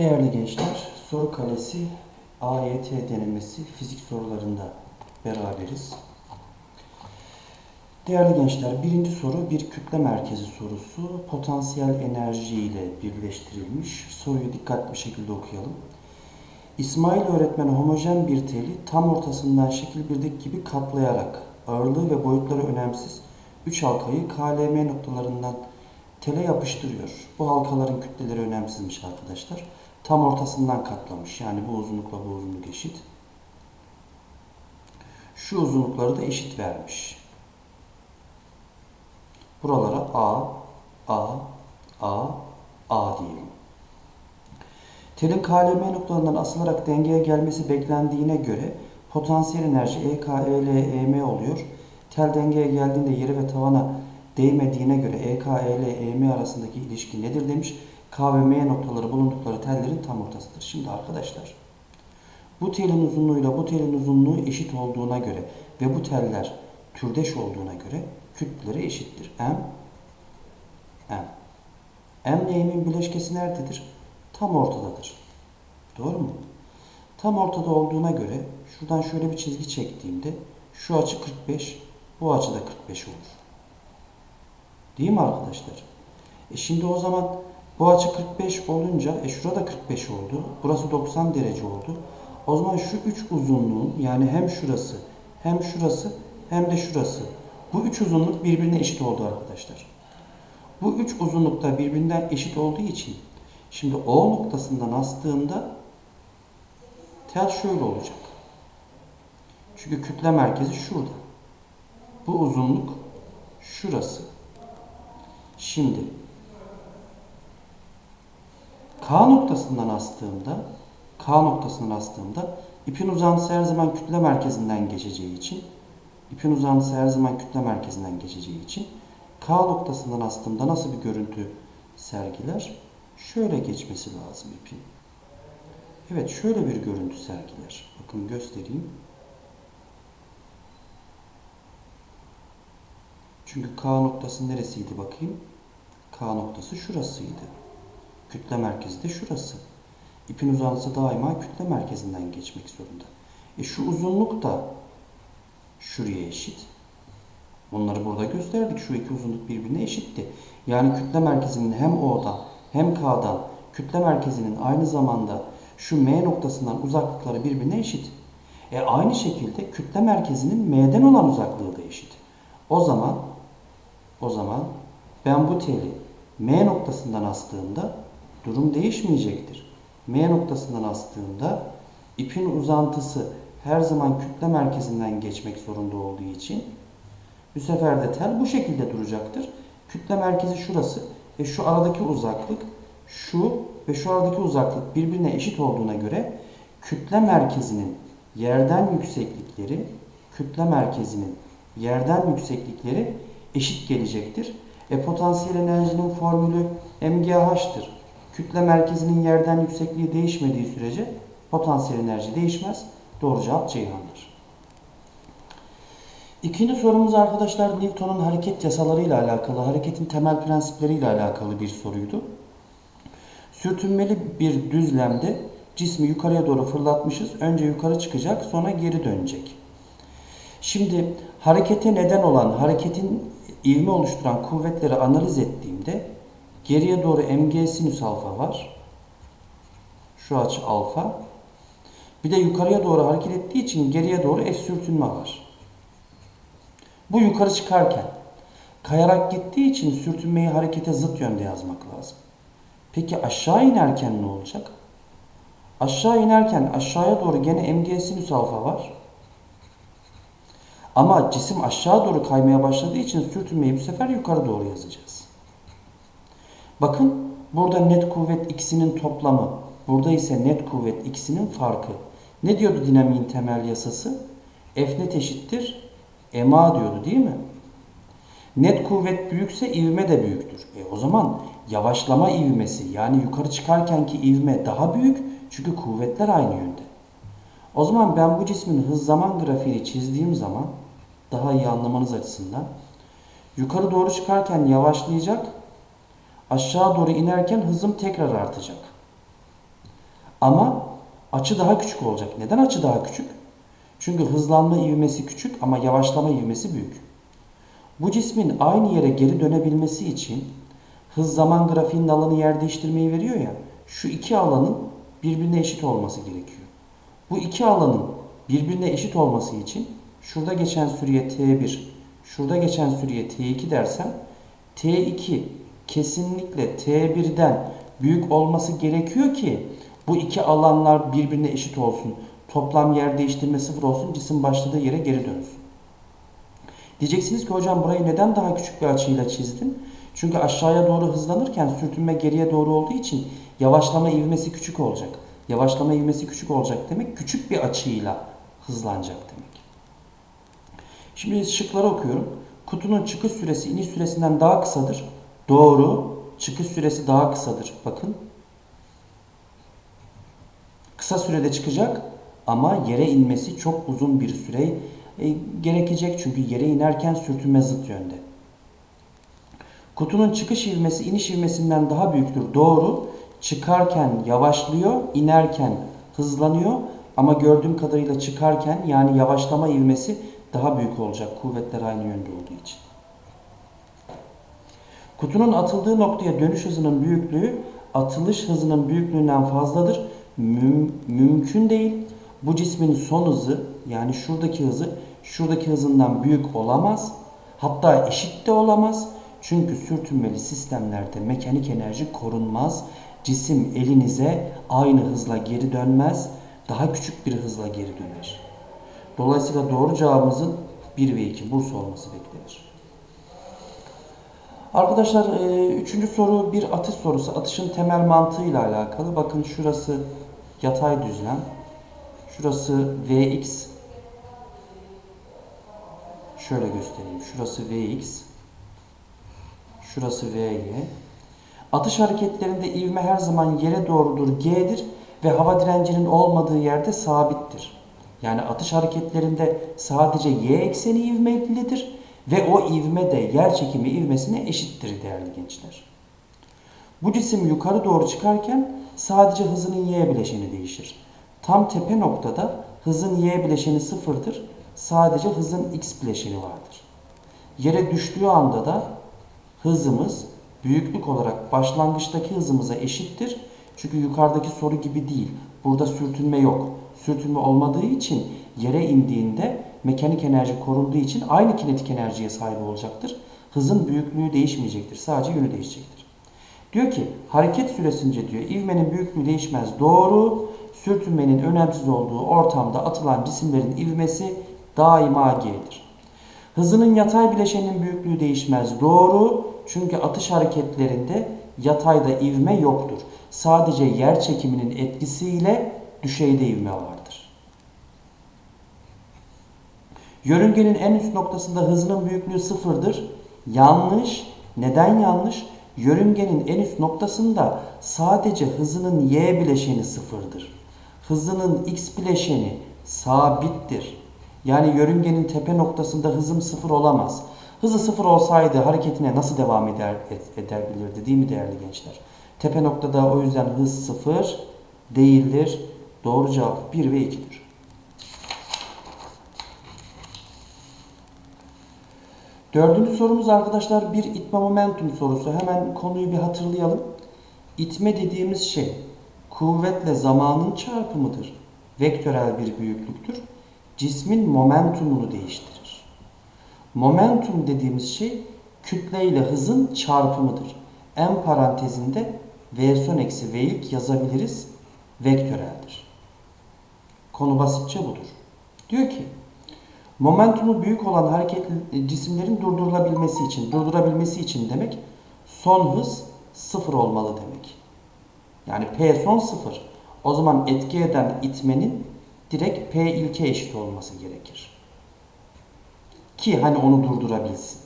Değerli gençler, soru kalesi AYT denemesi fizik sorularında beraberiz. Değerli gençler, birinci soru bir kütle merkezi sorusu. Potansiyel enerji ile birleştirilmiş. Soruyu dikkatli bir şekilde okuyalım. İsmail öğretmen homojen bir teli tam ortasından şekil 1'deki gibi katlayarak ağırlığı ve boyutları önemsiz 3 halkayı KLM noktalarından tele yapıştırıyor. Bu halkaların kütleleri önemsizmiş arkadaşlar. Tam ortasından katlamış. Yani bu uzunlukla bu uzunluk eşit. Şu uzunlukları da eşit vermiş. Buralara A, A, A, A diyelim. Telin KLM noktalarından asılarak dengeye gelmesi beklendiğine göre potansiyel enerji EK, EL, EM oluyor. Tel dengeye geldiğinde yere ve tavana değmediğine göre EK, EL, EM arasındaki ilişki nedir demiş. K ve M noktaları bulundukları tellerin tam ortasıdır. Şimdi arkadaşlar bu telin uzunluğuyla bu telin uzunluğu eşit olduğuna göre ve bu teller türdeş olduğuna göre kütleleri eşittir. M, M. M ile M'in bileşkesi nerededir? Tam ortadadır. Doğru mu? Tam ortada olduğuna göre şuradan şöyle bir çizgi çektiğimde şu açı 45, bu açı da 45 olur. Değil mi arkadaşlar? E şimdi o zaman bu açı 45 olunca, e şurada 45 oldu. Burası 90 derece oldu. O zaman şu üç uzunluğun yani hem şurası, hem şurası, hem de şurası. Bu üç uzunluk birbirine eşit oldu arkadaşlar. Bu üç uzunluk da birbirinden eşit olduğu için şimdi O noktasından astığında tel şöyle olacak. Çünkü kütle merkezi şurada. Bu uzunluk şurası. Şimdi K noktasından astığımda K noktasından astığımda ipin uzantısı her zaman kütle merkezinden geçeceği için ipin uzantısı her zaman kütle merkezinden geçeceği için K noktasından astığımda nasıl bir görüntü sergiler? Şöyle geçmesi lazım ipin. Evet şöyle bir görüntü sergiler. Bakın göstereyim. Çünkü K noktası neresiydi bakayım? K noktası şurasıydı. Kütle merkezi de şurası. İpin uzantısı daima kütle merkezinden geçmek zorunda. E şu uzunluk da şuraya eşit. Bunları burada gösterdik. Şu iki uzunluk birbirine eşitti. Yani kütle merkezinin hem O'dan hem K'dan kütle merkezinin aynı zamanda şu M noktasından uzaklıkları birbirine eşit. E aynı şekilde kütle merkezinin M'den olan uzaklığı da eşit. O zaman o zaman ben bu teli M noktasından astığımda durum değişmeyecektir. M noktasından astığımda ipin uzantısı her zaman kütle merkezinden geçmek zorunda olduğu için bu sefer de tel bu şekilde duracaktır. Kütle merkezi şurası ve şu aradaki uzaklık şu ve şu aradaki uzaklık birbirine eşit olduğuna göre kütle merkezinin yerden yükseklikleri kütle merkezinin yerden yükseklikleri eşit gelecektir. E potansiyel enerjinin formülü MGH'tır. Kütle merkezinin yerden yüksekliği değişmediği sürece potansiyel enerji değişmez. Doğru cevap Ceyhan'dır. İkinci sorumuz arkadaşlar Newton'un hareket yasalarıyla alakalı, hareketin temel prensipleriyle alakalı bir soruydu. Sürtünmeli bir düzlemde cismi yukarıya doğru fırlatmışız. Önce yukarı çıkacak, sonra geri dönecek. Şimdi harekete neden olan, hareketin ivme oluşturan kuvvetleri analiz ettiğimde geriye doğru mg sinüs alfa var. Şu açı alfa. Bir de yukarıya doğru hareket ettiği için geriye doğru f sürtünme var. Bu yukarı çıkarken kayarak gittiği için sürtünmeyi harekete zıt yönde yazmak lazım. Peki aşağı inerken ne olacak? Aşağı inerken aşağıya doğru gene mg sinüs alfa var. Ama cisim aşağı doğru kaymaya başladığı için sürtünmeyi bu sefer yukarı doğru yazacağız. Bakın burada net kuvvet ikisinin toplamı. Burada ise net kuvvet ikisinin farkı. Ne diyordu dinamiğin temel yasası? F net eşittir ma diyordu değil mi? Net kuvvet büyükse ivme de büyüktür. E o zaman yavaşlama ivmesi yani yukarı çıkarkenki ivme daha büyük çünkü kuvvetler aynı yönde. O zaman ben bu cismin hız zaman grafiğini çizdiğim zaman daha iyi anlamanız açısından yukarı doğru çıkarken yavaşlayacak, aşağı doğru inerken hızım tekrar artacak. Ama açı daha küçük olacak. Neden açı daha küçük? Çünkü hızlanma ivmesi küçük ama yavaşlama ivmesi büyük. Bu cismin aynı yere geri dönebilmesi için hız zaman grafiğinin alanı yer değiştirmeyi veriyor ya. Şu iki alanın birbirine eşit olması gerekiyor. Bu iki alanın birbirine eşit olması için şurada geçen süreye T1, şurada geçen süreye T2 dersem T2 kesinlikle T1'den büyük olması gerekiyor ki bu iki alanlar birbirine eşit olsun. Toplam yer değiştirme sıfır olsun. Cisim başladığı yere geri dönsün. Diyeceksiniz ki hocam burayı neden daha küçük bir açıyla çizdin? Çünkü aşağıya doğru hızlanırken sürtünme geriye doğru olduğu için yavaşlama ivmesi küçük olacak. Yavaşlama ivmesi küçük olacak demek küçük bir açıyla hızlanacak demek. Şimdi şıkları okuyorum. Kutunun çıkış süresi iniş süresinden daha kısadır. Doğru. Çıkış süresi daha kısadır. Bakın. Kısa sürede çıkacak ama yere inmesi çok uzun bir süre e, gerekecek. Çünkü yere inerken sürtünme zıt yönde. Kutunun çıkış ivmesi iniş ivmesinden daha büyüktür. Doğru. Çıkarken yavaşlıyor, inerken hızlanıyor. Ama gördüğüm kadarıyla çıkarken yani yavaşlama ivmesi daha büyük olacak. Kuvvetler aynı yönde olduğu için. Kutunun atıldığı noktaya dönüş hızının büyüklüğü atılış hızının büyüklüğünden fazladır. Müm, mümkün değil. Bu cismin son hızı yani şuradaki hızı şuradaki hızından büyük olamaz. Hatta eşit de olamaz. Çünkü sürtünmeli sistemlerde mekanik enerji korunmaz. Cisim elinize aynı hızla geri dönmez. Daha küçük bir hızla geri döner. Dolayısıyla doğru cevabımızın 1 ve 2 Bursa olması beklenir. Arkadaşlar e, üçüncü soru bir atış sorusu. Atışın temel mantığıyla alakalı. Bakın şurası yatay düzlem. Şurası Vx. Şöyle göstereyim. Şurası Vx. Şurası Vy. Atış hareketlerinde ivme her zaman yere doğrudur G'dir ve hava direncinin olmadığı yerde sabittir. Yani atış hareketlerinde sadece y ekseni ivmelidir ve o ivme de yer çekimi ivmesine eşittir değerli gençler. Bu cisim yukarı doğru çıkarken sadece hızının y bileşeni değişir. Tam tepe noktada hızın y bileşeni sıfırdır. Sadece hızın x bileşeni vardır. Yere düştüğü anda da hızımız büyüklük olarak başlangıçtaki hızımıza eşittir. Çünkü yukarıdaki soru gibi değil. Burada sürtünme yok. Sürtünme olmadığı için yere indiğinde mekanik enerji korunduğu için aynı kinetik enerjiye sahip olacaktır. Hızın büyüklüğü değişmeyecektir. Sadece yönü değişecektir. Diyor ki hareket süresince diyor ivmenin büyüklüğü değişmez. Doğru. Sürtünmenin önemsiz olduğu ortamda atılan cisimlerin ivmesi daima G'dir. Hızının yatay bileşeninin büyüklüğü değişmez. Doğru. Çünkü atış hareketlerinde yatayda ivme yoktur. Sadece yer çekiminin etkisiyle düşeyde ivme vardır. Yörüngenin en üst noktasında hızının büyüklüğü sıfırdır. Yanlış. Neden yanlış? Yörüngenin en üst noktasında sadece hızının y bileşeni sıfırdır. Hızının x bileşeni sabittir. Yani yörüngenin tepe noktasında hızım sıfır olamaz. Hızı sıfır olsaydı hareketine nasıl devam eder, eder bilirdi değil mi değerli gençler? Tepe noktada o yüzden hız sıfır değildir. Doğru cevap 1 ve 2'dir. Dördüncü sorumuz arkadaşlar bir itme momentum sorusu. Hemen konuyu bir hatırlayalım. İtme dediğimiz şey kuvvetle zamanın çarpımıdır. Vektörel bir büyüklüktür. Cismin momentumunu değiştirir. Momentum dediğimiz şey kütle ile hızın çarpımıdır. En parantezinde v son eksi v ilk yazabiliriz. Vektöreldir. Konu basitçe budur. Diyor ki momentumu büyük olan hareketli cisimlerin durdurulabilmesi için, durdurabilmesi için demek son hız sıfır olmalı demek. Yani P son sıfır. O zaman etki eden itmenin direkt P ilke eşit olması gerekir. Ki hani onu durdurabilsin.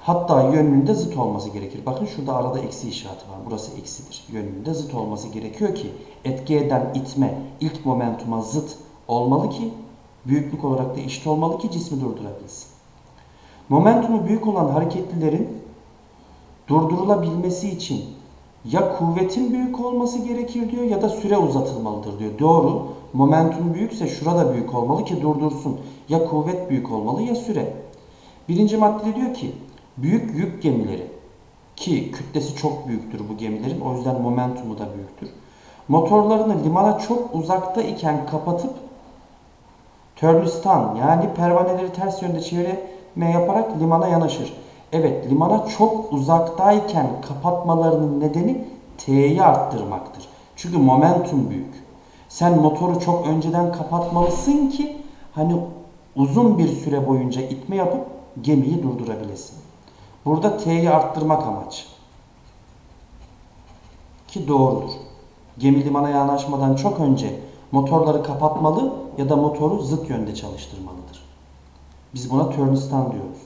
Hatta yönünde zıt olması gerekir. Bakın şurada arada eksi işareti var. Burası eksidir. Yönünde zıt olması gerekiyor ki etki eden itme ilk momentuma zıt olmalı ki büyüklük olarak da eşit olmalı ki cismi durdurabilsin. Momentumu büyük olan hareketlilerin durdurulabilmesi için Ya kuvvetin büyük olması gerekir diyor ya da süre uzatılmalıdır diyor. Doğru. Momentum büyükse şurada büyük olmalı ki durdursun. Ya kuvvet büyük olmalı ya süre. Birinci maddede diyor ki büyük yük gemileri ki kütlesi çok büyüktür bu gemilerin o yüzden momentumu da büyüktür. Motorlarını limana çok uzakta iken kapatıp Törnistan yani pervaneleri ters yönde çevirme yaparak limana yanaşır. Evet limana çok uzaktayken kapatmalarının nedeni T'yi arttırmaktır. Çünkü momentum büyük. Sen motoru çok önceden kapatmalısın ki hani uzun bir süre boyunca itme yapıp gemiyi durdurabilesin. Burada T'yi arttırmak amaç. Ki doğrudur. Gemi limana yanaşmadan çok önce motorları kapatmalı ya da motoru zıt yönde çalıştırmalıdır. Biz buna turnistan diyoruz.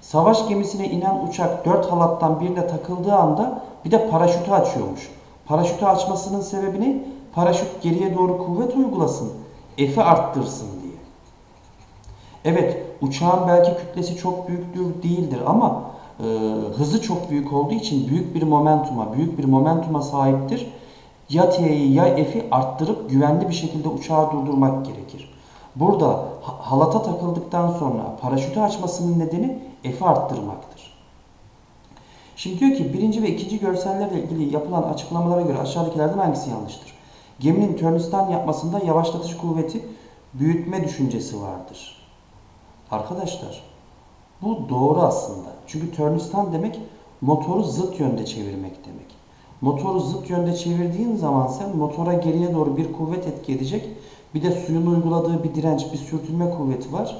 Savaş gemisine inen uçak dört halattan birine takıldığı anda bir de paraşütü açıyormuş. Paraşütü açmasının sebebi ne? Paraşüt geriye doğru kuvvet uygulasın, F'i arttırsın diye. Evet, uçağın belki kütlesi çok büyüktür değildir ama e, hızı çok büyük olduğu için büyük bir momentuma, büyük bir momentuma sahiptir. Ya T'yi ya F'i arttırıp güvenli bir şekilde uçağı durdurmak gerekir. Burada ha- halata takıldıktan sonra paraşütü açmasının nedeni F'i arttırmaktır. Şimdi diyor ki birinci ve ikinci görsellerle ilgili yapılan açıklamalara göre aşağıdakilerden hangisi yanlıştır? Geminin turnistan yapmasında yavaşlatıcı kuvveti büyütme düşüncesi vardır. Arkadaşlar bu doğru aslında. Çünkü turnistan demek motoru zıt yönde çevirmek demek. Motoru zıt yönde çevirdiğin zaman sen motora geriye doğru bir kuvvet etki edecek. Bir de suyun uyguladığı bir direnç, bir sürtünme kuvveti var.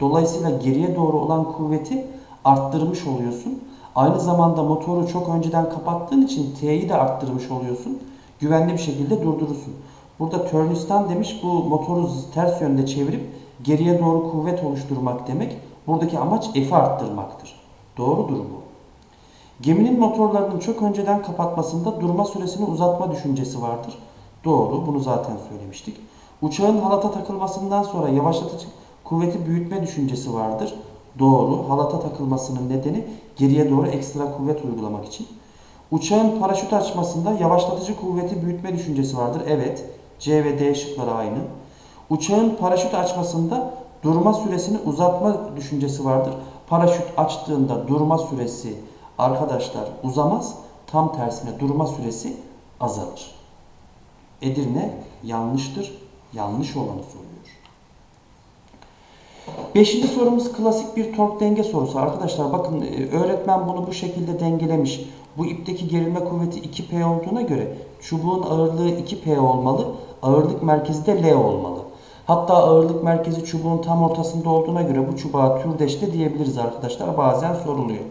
Dolayısıyla geriye doğru olan kuvveti arttırmış oluyorsun. Aynı zamanda motoru çok önceden kapattığın için T'yi de arttırmış oluyorsun. Güvenli bir şekilde durdurursun. Burada turnistan demiş bu motoru ters yönde çevirip geriye doğru kuvvet oluşturmak demek. Buradaki amaç F'i arttırmaktır. Doğrudur bu. Geminin motorlarının çok önceden kapatmasında durma süresini uzatma düşüncesi vardır. Doğru, bunu zaten söylemiştik. Uçağın halata takılmasından sonra yavaşlatıcı kuvveti büyütme düşüncesi vardır. Doğru, halata takılmasının nedeni geriye doğru ekstra kuvvet uygulamak için. Uçağın paraşüt açmasında yavaşlatıcı kuvveti büyütme düşüncesi vardır. Evet, C ve D şıkları aynı. Uçağın paraşüt açmasında durma süresini uzatma düşüncesi vardır. Paraşüt açtığında durma süresi arkadaşlar uzamaz. Tam tersine durma süresi azalır. Edirne yanlıştır. Yanlış olanı soruyor. Beşinci sorumuz klasik bir tork denge sorusu. Arkadaşlar bakın e, öğretmen bunu bu şekilde dengelemiş. Bu ipteki gerilme kuvveti 2P olduğuna göre çubuğun ağırlığı 2P olmalı. Ağırlık merkezi de L olmalı. Hatta ağırlık merkezi çubuğun tam ortasında olduğuna göre bu çubuğa türdeş de diyebiliriz arkadaşlar. Bazen soruluyor.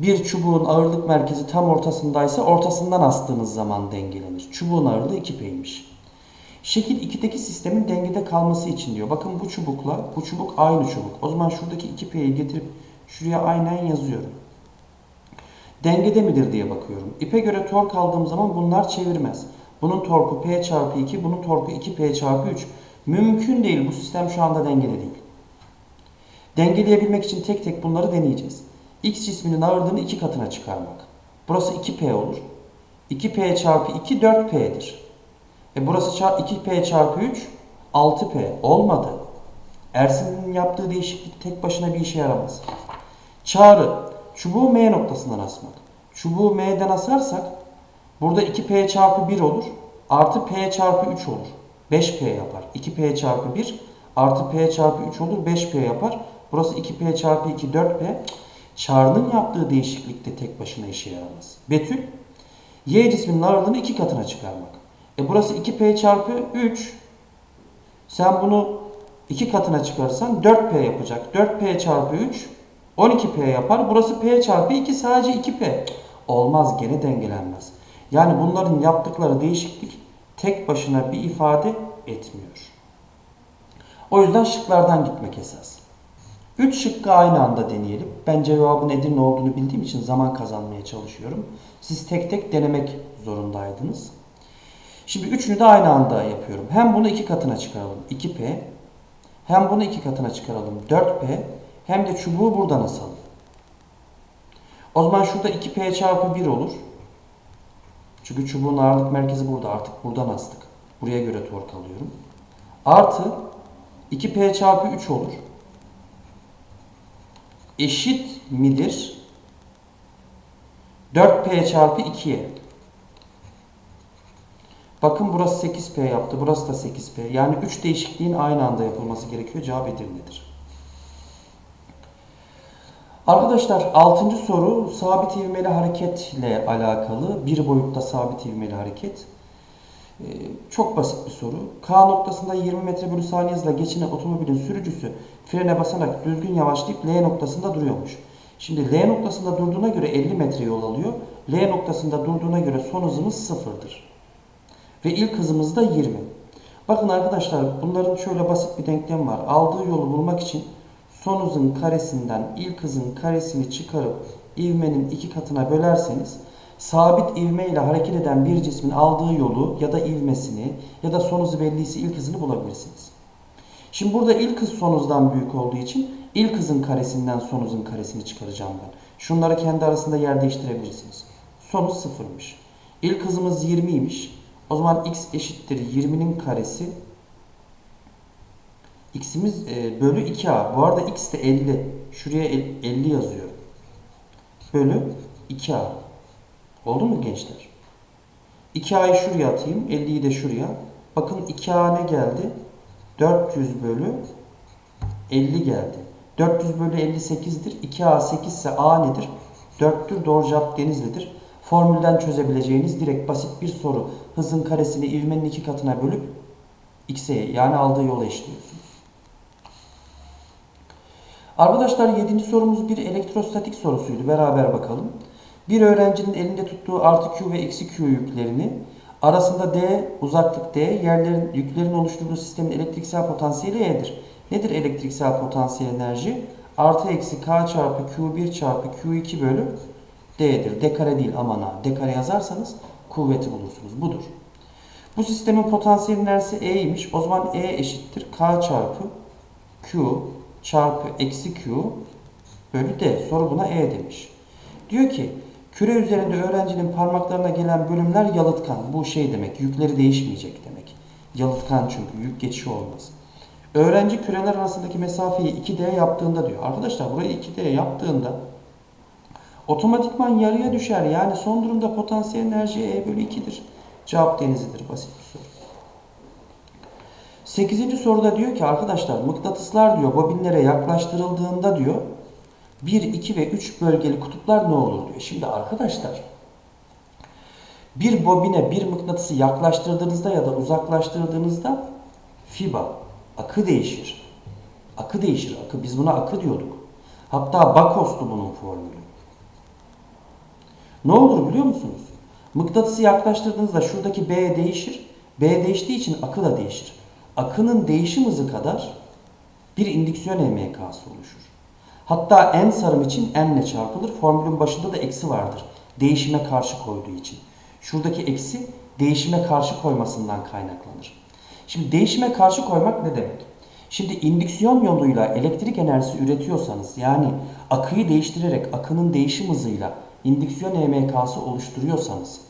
Bir çubuğun ağırlık merkezi tam ortasındaysa ortasından astığınız zaman dengelenir. Çubuğun ağırlığı 2P'ymiş. Şekil 2'deki sistemin dengede kalması için diyor. Bakın bu çubukla bu çubuk aynı çubuk. O zaman şuradaki 2P'yi getirip şuraya aynen yazıyorum. Dengede midir diye bakıyorum. İpe göre tork aldığım zaman bunlar çevirmez. Bunun torku P çarpı 2, bunun torku 2P çarpı 3. Mümkün değil. Bu sistem şu anda dengede değil. Dengeleyebilmek için tek tek bunları deneyeceğiz. X cisminin ağırlığını iki katına çıkarmak. Burası 2P olur. 2P çarpı 2 4P'dir. E burası çar- 2P çarpı 3 6P. Olmadı. Ersin'in yaptığı değişiklik tek başına bir işe yaramaz. Çağrı. Çubuğu M noktasından asmak. Çubuğu M'den asarsak burada 2P çarpı 1 olur. Artı P çarpı 3 olur. 5P yapar. 2P çarpı 1 artı P çarpı 3 olur. 5P yapar. Burası 2P çarpı 2 4P. Çağrı'nın yaptığı değişiklik de tek başına işe yaramaz. Betül. Y cisminin ağırlığını iki katına çıkarmak. E burası 2P çarpı 3. Sen bunu iki katına çıkarsan 4P yapacak. 4P çarpı 3 12P yapar. Burası P çarpı 2 sadece 2P. Cık, Olmaz gene dengelenmez. Yani bunların yaptıkları değişiklik tek başına bir ifade etmiyor. O yüzden şıklardan gitmek esas. 3 şıkkı aynı anda deneyelim. Ben cevabın Edirne olduğunu bildiğim için zaman kazanmaya çalışıyorum. Siz tek tek denemek zorundaydınız. Şimdi üçünü de aynı anda yapıyorum. Hem bunu iki katına çıkaralım 2P. Hem bunu iki katına çıkaralım 4P. Hem de çubuğu buradan asalım. O zaman şurada 2P çarpı 1 olur. Çünkü çubuğun ağırlık merkezi burada. Artık buradan astık. Buraya göre tork alıyorum. Artı 2P çarpı 3 olur. Eşit midir? 4P çarpı 2'ye. Bakın burası 8P yaptı. Burası da 8P. Yani 3 değişikliğin aynı anda yapılması gerekiyor. Cevap Edirne'dir. Arkadaşlar 6. soru sabit ivmeli hareketle alakalı. Bir boyutta sabit ivmeli hareket. Ee, çok basit bir soru. K noktasında 20 metre bölü saniye hızla geçinen otomobilin sürücüsü frene basarak düzgün yavaşlayıp L noktasında duruyormuş. Şimdi L noktasında durduğuna göre 50 metre yol alıyor. L noktasında durduğuna göre son hızımız sıfırdır. Ve ilk hızımız da 20. Bakın arkadaşlar bunların şöyle basit bir denklem var. Aldığı yolu bulmak için son hızın karesinden ilk hızın karesini çıkarıp ivmenin iki katına bölerseniz sabit ivme ile hareket eden bir cismin aldığı yolu ya da ivmesini ya da son hızı belliyse ilk hızını bulabilirsiniz. Şimdi burada ilk hız son hızdan büyük olduğu için ilk hızın karesinden son hızın karesini çıkaracağım ben. Şunları kendi arasında yer değiştirebilirsiniz. Son hız sıfırmış. İlk hızımız 20'ymiş. O zaman x eşittir 20'nin karesi. X'imiz e, bölü 2a. Bu arada x de 50. Şuraya el- 50 yazıyorum. Bölü 2a. Oldu mu gençler? 2a'yı şuraya atayım. 50'yi de şuraya. Bakın 2a ne geldi? 400 bölü 50 geldi. 400 bölü 58'dir. 2a 8 ise a nedir? 4'tür. Doğru cevap Denizli'dir. Formülden çözebileceğiniz direkt basit bir soru. Hızın karesini ivmenin iki katına bölüp x'e yani aldığı yola eşliyorsunuz. Arkadaşlar 7. sorumuz bir elektrostatik sorusuydu. Beraber bakalım. Bir öğrencinin elinde tuttuğu artı Q ve eksi Q yüklerini arasında D, uzaklık D, yerlerin, yüklerin oluşturduğu sistemin elektriksel potansiyeli E'dir. Nedir elektriksel potansiyel enerji? Artı eksi K çarpı Q1 çarpı Q2 bölü D'dir. D kare değil aman ha. D kare yazarsanız kuvveti bulursunuz. Budur. Bu sistemin potansiyel enerjisi E'ymiş. O zaman E eşittir K çarpı Q çarpı eksi Q bölü D. Soru buna E demiş. Diyor ki küre üzerinde öğrencinin parmaklarına gelen bölümler yalıtkan. Bu şey demek yükleri değişmeyecek demek. Yalıtkan çünkü yük geçişi olmaz. Öğrenci küreler arasındaki mesafeyi 2D yaptığında diyor. Arkadaşlar burayı 2D yaptığında otomatikman yarıya düşer. Yani son durumda potansiyel enerji E bölü 2'dir. Cevap denizidir. Basit bir soru. 8. soruda diyor ki arkadaşlar mıknatıslar diyor bobinlere yaklaştırıldığında diyor 1, 2 ve 3 bölgeli kutuplar ne olur diyor. Şimdi arkadaşlar bir bobine bir mıknatısı yaklaştırdığınızda ya da uzaklaştırdığınızda fiba akı değişir. Akı değişir. Akı biz buna akı diyorduk. Hatta Bakos'tu bunun formülü. Ne olur biliyor musunuz? Mıknatısı yaklaştırdığınızda şuradaki B değişir. B değiştiği için akı da değişir. Akının değişim hızı kadar bir indüksiyon EMK'sı oluşur. Hatta n sarım için n ile çarpılır. Formülün başında da eksi vardır. Değişime karşı koyduğu için. Şuradaki eksi değişime karşı koymasından kaynaklanır. Şimdi değişime karşı koymak ne demek? Şimdi indüksiyon yoluyla elektrik enerjisi üretiyorsanız yani akıyı değiştirerek akının değişim hızıyla indüksiyon EMK'sı oluşturuyorsanız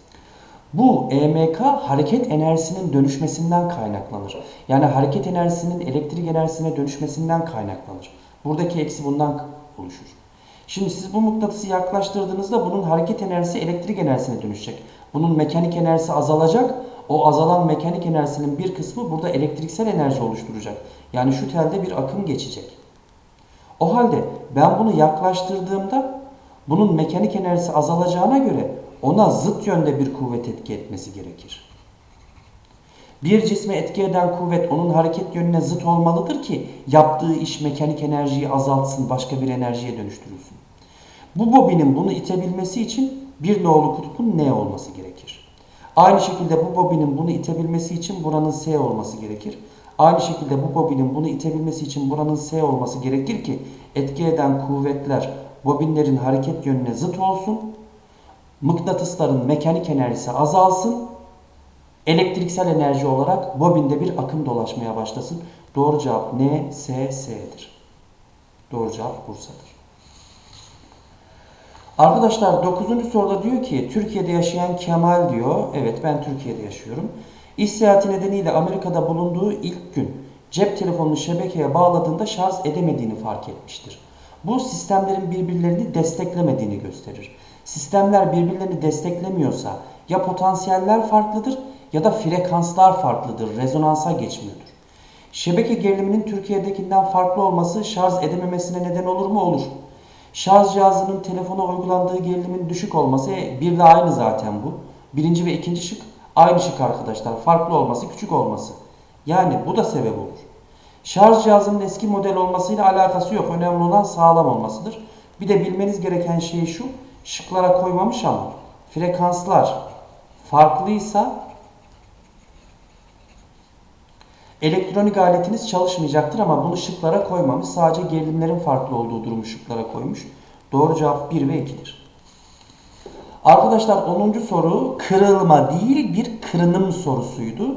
bu EMK hareket enerjisinin dönüşmesinden kaynaklanır. Yani hareket enerjisinin elektrik enerjisine dönüşmesinden kaynaklanır. Buradaki eksi bundan oluşur. Şimdi siz bu mıknatısı yaklaştırdığınızda bunun hareket enerjisi elektrik enerjisine dönüşecek. Bunun mekanik enerjisi azalacak. O azalan mekanik enerjisinin bir kısmı burada elektriksel enerji oluşturacak. Yani şu telde bir akım geçecek. O halde ben bunu yaklaştırdığımda bunun mekanik enerjisi azalacağına göre ona zıt yönde bir kuvvet etki etmesi gerekir. Bir cisme etki eden kuvvet onun hareket yönüne zıt olmalıdır ki yaptığı iş mekanik enerjiyi azaltsın, başka bir enerjiye dönüştürülsün. Bu bobinin bunu itebilmesi için bir nolu kutbun N olması gerekir. Aynı şekilde bu bobinin bunu itebilmesi için buranın S olması gerekir. Aynı şekilde bu bobinin bunu itebilmesi için buranın S olması gerekir ki etki eden kuvvetler bobinlerin hareket yönüne zıt olsun. Mıknatısların mekanik enerjisi azalsın. Elektriksel enerji olarak bobinde bir akım dolaşmaya başlasın. Doğru cevap N, S, S'dir. Doğru cevap Bursa'dır. Arkadaşlar 9. soruda diyor ki Türkiye'de yaşayan Kemal diyor. Evet ben Türkiye'de yaşıyorum. İş seyahati nedeniyle Amerika'da bulunduğu ilk gün cep telefonunu şebekeye bağladığında şarj edemediğini fark etmiştir. Bu sistemlerin birbirlerini desteklemediğini gösterir. Sistemler birbirlerini desteklemiyorsa ya potansiyeller farklıdır ya da frekanslar farklıdır, rezonansa geçmiyordur. Şebeke geriliminin Türkiye'dekinden farklı olması şarj edememesine neden olur mu? Olur. Şarj cihazının telefona uygulandığı gerilimin düşük olması e, bir de aynı zaten bu. Birinci ve ikinci şık aynı şık arkadaşlar. Farklı olması, küçük olması. Yani bu da sebep olur. Şarj cihazının eski model olmasıyla alakası yok. Önemli olan sağlam olmasıdır. Bir de bilmeniz gereken şey şu. Şıklara koymamış ama frekanslar farklıysa Elektronik aletiniz çalışmayacaktır ama bunu şıklara koymamış. Sadece gerilimlerin farklı olduğu durumu şıklara koymuş. Doğru cevap 1 ve 2'dir. Arkadaşlar 10. soru kırılma değil bir kırınım sorusuydu.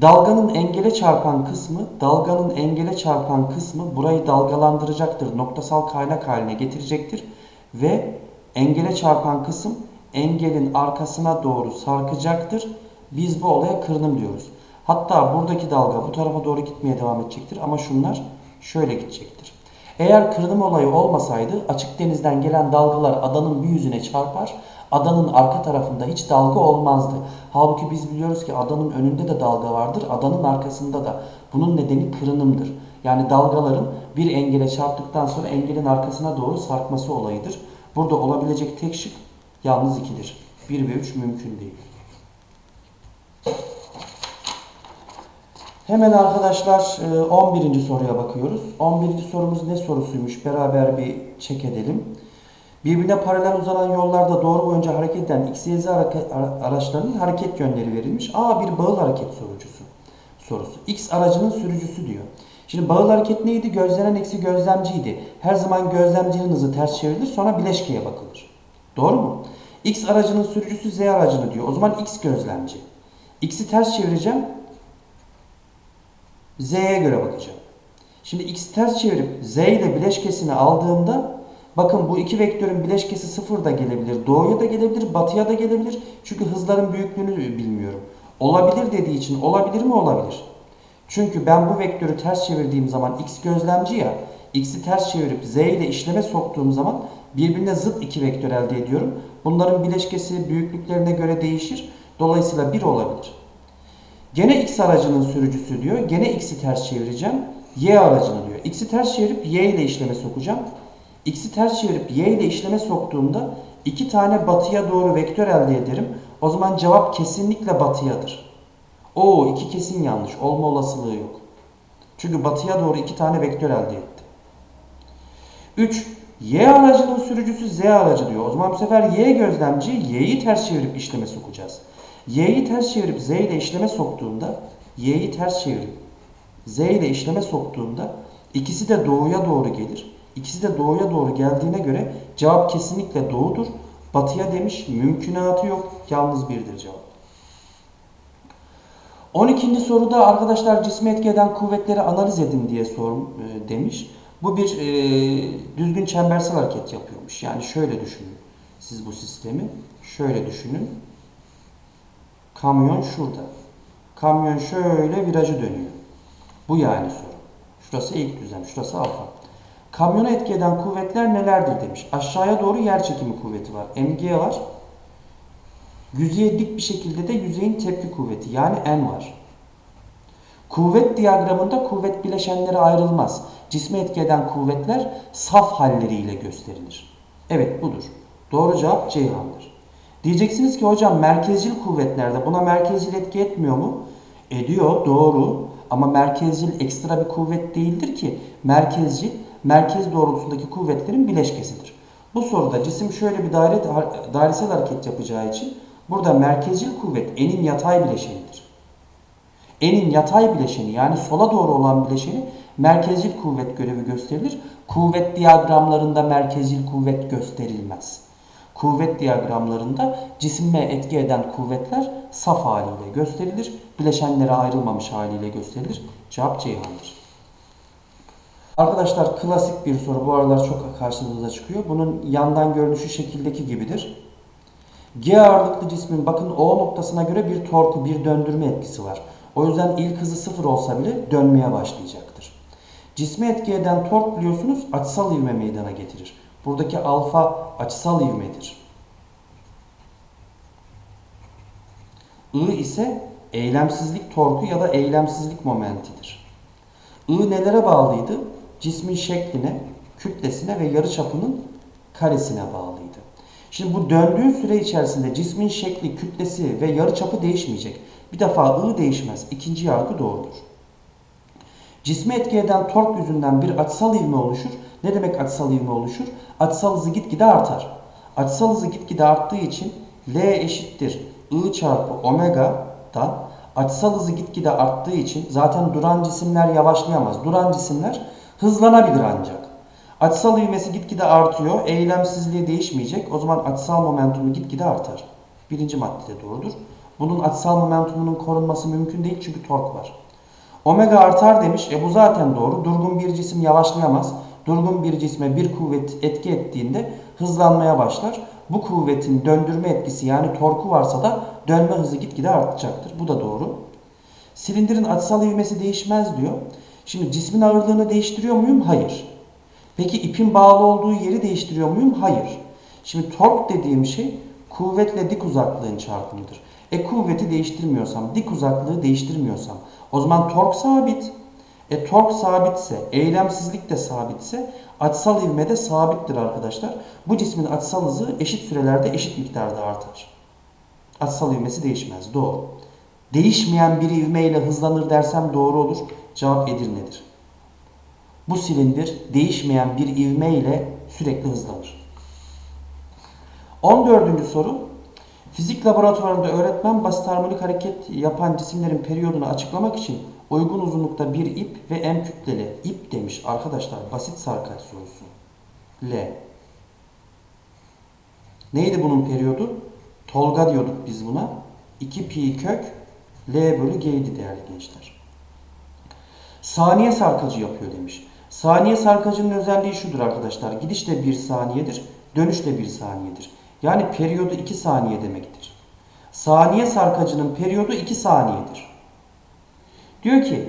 Dalganın engele çarpan kısmı, dalganın engele çarpan kısmı burayı dalgalandıracaktır. Noktasal kaynak haline getirecektir. Ve engele çarpan kısım engelin arkasına doğru sarkacaktır. Biz bu olaya kırınım diyoruz. Hatta buradaki dalga bu tarafa doğru gitmeye devam edecektir ama şunlar şöyle gidecektir. Eğer kırılım olayı olmasaydı açık denizden gelen dalgalar adanın bir yüzüne çarpar. Adanın arka tarafında hiç dalga olmazdı. Halbuki biz biliyoruz ki adanın önünde de dalga vardır, adanın arkasında da. Bunun nedeni kırınımdır. Yani dalgaların bir engele çarptıktan sonra engelin arkasına doğru sarkması olayıdır. Burada olabilecek tek şık yalnız 2'dir. 1 ve 3 mümkün değil. Hemen arkadaşlar 11. e, soruya bakıyoruz. 11. sorumuz ne sorusuymuş? Beraber bir çek edelim. Birbirine paralel uzanan yollarda doğru boyunca hareket eden X, Y, Z araçlarının hareket yönleri verilmiş. A bir bağıl hareket sorucusu sorusu. X aracının sürücüsü diyor. Şimdi bağıl hareket neydi? Gözlenen eksi gözlemciydi. Her zaman gözlemcinin hızı ters çevrilir sonra bileşkeye bakılır. Doğru mu? X aracının sürücüsü Z aracını diyor. O zaman X gözlemci. X'i ters çevireceğim. Z'ye göre bakacağım. Şimdi X ters çevirip Z ile bileşkesini aldığımda bakın bu iki vektörün bileşkesi sıfır da gelebilir. Doğuya da gelebilir, batıya da gelebilir. Çünkü hızların büyüklüğünü bilmiyorum. Olabilir dediği için olabilir mi? Olabilir. Çünkü ben bu vektörü ters çevirdiğim zaman X gözlemci ya, X'i ters çevirip Z ile işleme soktuğum zaman birbirine zıt iki vektör elde ediyorum. Bunların bileşkesi büyüklüklerine göre değişir. Dolayısıyla 1 olabilir. Gene X aracının sürücüsü diyor. Gene X'i ters çevireceğim. Y aracını diyor. X'i ters çevirip Y ile işleme sokacağım. X'i ters çevirip Y ile işleme soktuğumda iki tane batıya doğru vektör elde ederim. O zaman cevap kesinlikle batıyadır. O iki kesin yanlış. Olma olasılığı yok. Çünkü batıya doğru iki tane vektör elde etti. 3. Y aracının sürücüsü Z aracı diyor. O zaman bu sefer Y gözlemci Y'yi ters çevirip işleme sokacağız. Y'yi ters çevirip Z ile işleme soktuğumda Y'yi ters çevirip Z ile işleme soktuğumda ikisi de doğuya doğru gelir. İkisi de doğuya doğru geldiğine göre cevap kesinlikle doğudur. Batıya demiş mümkünatı yok. Yalnız birdir cevap. 12. soruda arkadaşlar cismi etki eden kuvvetleri analiz edin diye sorum e, demiş. Bu bir e, düzgün çembersel hareket yapıyormuş. Yani şöyle düşünün. Siz bu sistemi şöyle düşünün. Kamyon şurada. Kamyon şöyle virajı dönüyor. Bu yani soru. Şurası ilk düzlem, şurası alfa. Kamyona etki eden kuvvetler nelerdir demiş. Aşağıya doğru yer çekimi kuvveti var. MG var. Yüzeye dik bir şekilde de yüzeyin tepki kuvveti yani N var. Kuvvet diyagramında kuvvet bileşenleri ayrılmaz. Cisme etki eden kuvvetler saf halleriyle gösterilir. Evet budur. Doğru cevap Ceyhan'dır. Diyeceksiniz ki hocam merkezcil kuvvetlerde buna merkezcil etki etmiyor mu? Ediyor doğru ama merkezcil ekstra bir kuvvet değildir ki. Merkezcil merkez doğrultusundaki kuvvetlerin bileşkesidir. Bu soruda cisim şöyle bir daire, dairesel hareket yapacağı için burada merkezcil kuvvet enin yatay bileşenidir. Enin yatay bileşeni yani sola doğru olan bileşeni merkezcil kuvvet görevi gösterilir. Kuvvet diyagramlarında merkezcil kuvvet gösterilmez. Kuvvet diyagramlarında cisime etki eden kuvvetler saf haliyle gösterilir. Bileşenlere ayrılmamış haliyle gösterilir. Cevap Ceyhan'dır. Arkadaşlar klasik bir soru. Bu aralar çok karşımıza çıkıyor. Bunun yandan görünüşü şekildeki gibidir. G ağırlıklı cismin bakın O noktasına göre bir torku, bir döndürme etkisi var. O yüzden ilk hızı sıfır olsa bile dönmeye başlayacaktır. Cismi etki eden tork biliyorsunuz açısal ivme meydana getirir. Buradaki alfa açısal ivmedir. I ise eylemsizlik torku ya da eylemsizlik momentidir. I nelere bağlıydı? Cismin şekline, kütlesine ve yarıçapının karesine bağlıydı. Şimdi bu döndüğü süre içerisinde cismin şekli, kütlesi ve yarıçapı değişmeyecek. Bir defa I değişmez. İkinci yargı doğrudur. Cisme etki eden tork yüzünden bir açısal ivme oluşur. Ne demek açısal ivme oluşur? Açısal hızı gitgide artar. Açısal hızı gitgide arttığı için L eşittir I çarpı omega'dan açısal hızı gitgide arttığı için zaten duran cisimler yavaşlayamaz. Duran cisimler hızlanabilir ancak. Açısal ivmesi gitgide artıyor. Eylemsizliği değişmeyecek. O zaman açısal momentumu gitgide artar. Birinci maddede doğrudur. Bunun açısal momentumunun korunması mümkün değil çünkü tork var. Omega artar demiş. E bu zaten doğru. Durgun bir cisim yavaşlayamaz. Durgun bir cisme bir kuvvet etki ettiğinde hızlanmaya başlar. Bu kuvvetin döndürme etkisi yani torku varsa da dönme hızı gitgide artacaktır. Bu da doğru. Silindirin açısal ivmesi değişmez diyor. Şimdi cismin ağırlığını değiştiriyor muyum? Hayır. Peki ipin bağlı olduğu yeri değiştiriyor muyum? Hayır. Şimdi tork dediğim şey kuvvetle dik uzaklığın çarpımıdır. E kuvveti değiştirmiyorsam, dik uzaklığı değiştirmiyorsam o zaman tork sabit. E tork sabitse, eylemsizlik de sabitse açısal ivme de sabittir arkadaşlar. Bu cismin açısal hızı eşit sürelerde eşit miktarda artar. Açısal ivmesi değişmez. Doğru. Değişmeyen bir ivme ile hızlanır dersem doğru olur. Cevap Edirne'dir. Bu silindir değişmeyen bir ivme ile sürekli hızlanır. 14. soru. Fizik laboratuvarında öğretmen basit harmonik hareket yapan cisimlerin periyodunu açıklamak için uygun uzunlukta bir ip ve m kütleli ip demiş arkadaşlar. Basit sarkaç sorusu. L. Neydi bunun periyodu? Tolga diyorduk biz buna. 2 pi kök L bölü G'ydi değerli gençler. Saniye sarkacı yapıyor demiş. Saniye sarkacının özelliği şudur arkadaşlar. Gidiş de 1 saniyedir, dönüş de 1 saniyedir. Yani periyodu 2 saniye demektir. Saniye sarkacının periyodu 2 saniyedir. Diyor ki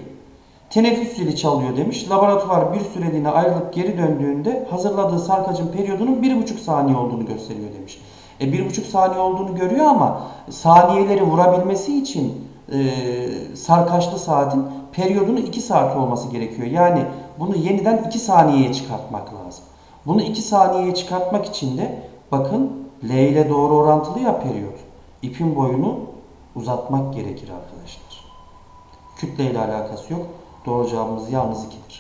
teneffüs zili çalıyor demiş. Laboratuvar bir süreliğine ayrılıp geri döndüğünde hazırladığı sarkacın periyodunun 1,5 saniye olduğunu gösteriyor demiş. E 1,5 saniye olduğunu görüyor ama saniyeleri vurabilmesi için e, sarkaçlı saatin periyodunun 2 saat olması gerekiyor. Yani bunu yeniden 2 saniyeye çıkartmak lazım. Bunu 2 saniyeye çıkartmak için de bakın L ile doğru orantılı ya periyot. İpin boyunu uzatmak gerekir arkadaşlar. Kütle ile alakası yok. Doğru cevabımız yalnız 2'dir.